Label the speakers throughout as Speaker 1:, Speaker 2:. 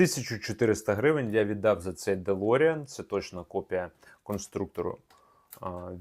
Speaker 1: 1400 гривень я віддав за цей DeLorean. Це точно копія конструктору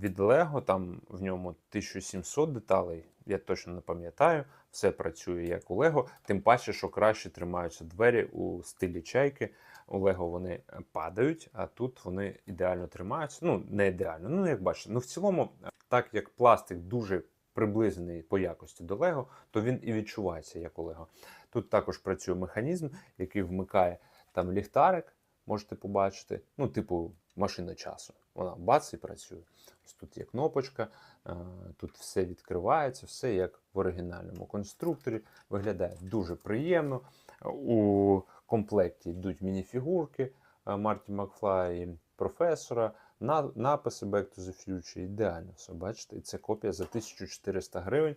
Speaker 1: від Lego. Там в ньому 1700 деталей. Я точно не пам'ятаю. Все працює як у Lego. Тим паче, що краще тримаються двері у стилі чайки. У Lego вони падають, а тут вони ідеально тримаються. Ну, не ідеально, ну як бачите. Ну, в цілому, так як пластик дуже приблизений по якості до Lego, то він і відчувається як у Lego. Тут також працює механізм, який вмикає там ліхтарик, можете побачити. Ну, типу, машина часу. Вона бац і працює. Ось тут є кнопочка, е, тут все відкривається, все як в оригінальному конструкторі. Виглядає дуже приємно. У комплекті йдуть мініфігурки е, Марті Макфлай, професора, на- написи Back to the Future. Ідеально все, бачите? І це копія за 1400 гривень.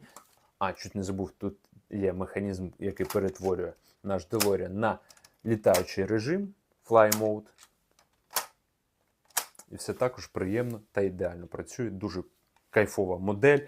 Speaker 1: А, чуть не забув, тут є механізм, який перетворює наш DeLorean на літаючий режим Fly Mode. І все також приємно та ідеально працює. Дуже кайфова модель,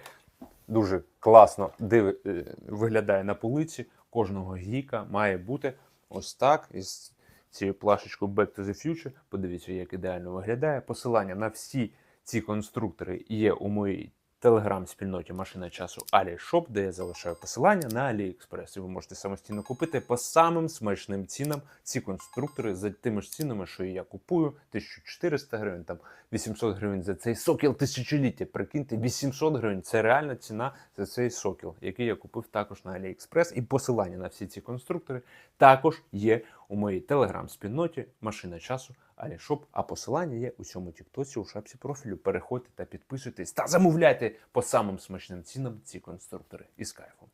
Speaker 1: дуже класно див... е, виглядає на полиці. Кожного гіка має бути ось так. Із цією плашечкою Back to the Future. Подивіться, як ідеально виглядає. Посилання на всі ці конструктори є у моїй телеграм-спільноті Машина часу AliShop, де я залишаю посилання на AliExpress. І ви можете самостійно купити по самим смачним цінам ці конструктори за тими ж цінами, що я купую. 1400 гривень, там 800 гривень за цей сокіл тисячоліття. Прикиньте, 800 гривень це реальна ціна за цей сокіл, який я купив також на AliExpress. І посилання на всі ці конструктори також є у моїй телеграм-спільноті Машина часу Алішоп. А посилання є у цьому тіктоці у шапці профілю. Переходьте та підписуйтесь та замовляйте по самим смачним цінам ці конструктори із кайфом.